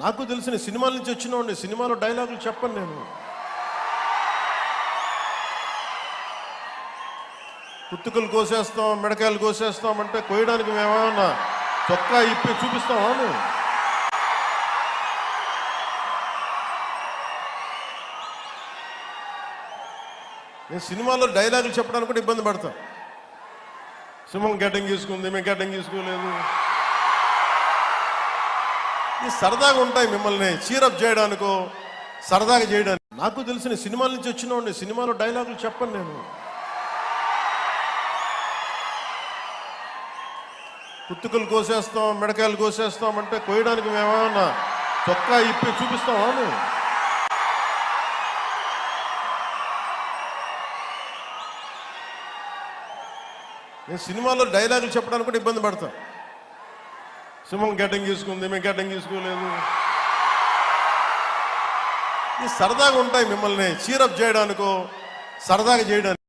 నాకు తెలిసిన సినిమాల నుంచి వచ్చిన సినిమాలో డైలాగులు చెప్పను నేను. పుత్తుకలు కోసేస్తాం మిడకాయలు కోసేస్తాం అంటే కోయడానికి మేమేమన్నా చొక్కా ఇప్పి చూపిస్తామా మేము నేను సినిమాలో డైలాగులు చెప్పడానికి కూడా ఇబ్బంది పడతాం. సింహం గడ్డం తీసుకుంది మేము గడ్డం తీసుకోలేదు ఇది సరదాగా ఉంటాయి మిమ్మల్ని. చీరప్ చేయడానికో సరదాగా చేయడానికి. నాకు తెలిసిన సినిమాల నుంచి వచ్చిన సినిమాలో డైలాగులు చెప్పను నేను. కుత్తుకలు కోసేస్తాం మిడకాయలు కోసేస్తాం అంటే కోయడానికి మేమేమన్నా చొక్కా ఇప్పి చూపిస్తామా నువ్వు నేను సినిమాలో డైలాగులు చెప్పడానికి కూడా ఇబ్బంది పడతాం సింహం గడ్డం తీసుకుంది మేము గడ్డం తీసుకోలేదు ఇది సరదాగా ఉంటాయి మిమ్మల్ని. చీరప్ చేయడానికో సరదాగా చేయడానికి.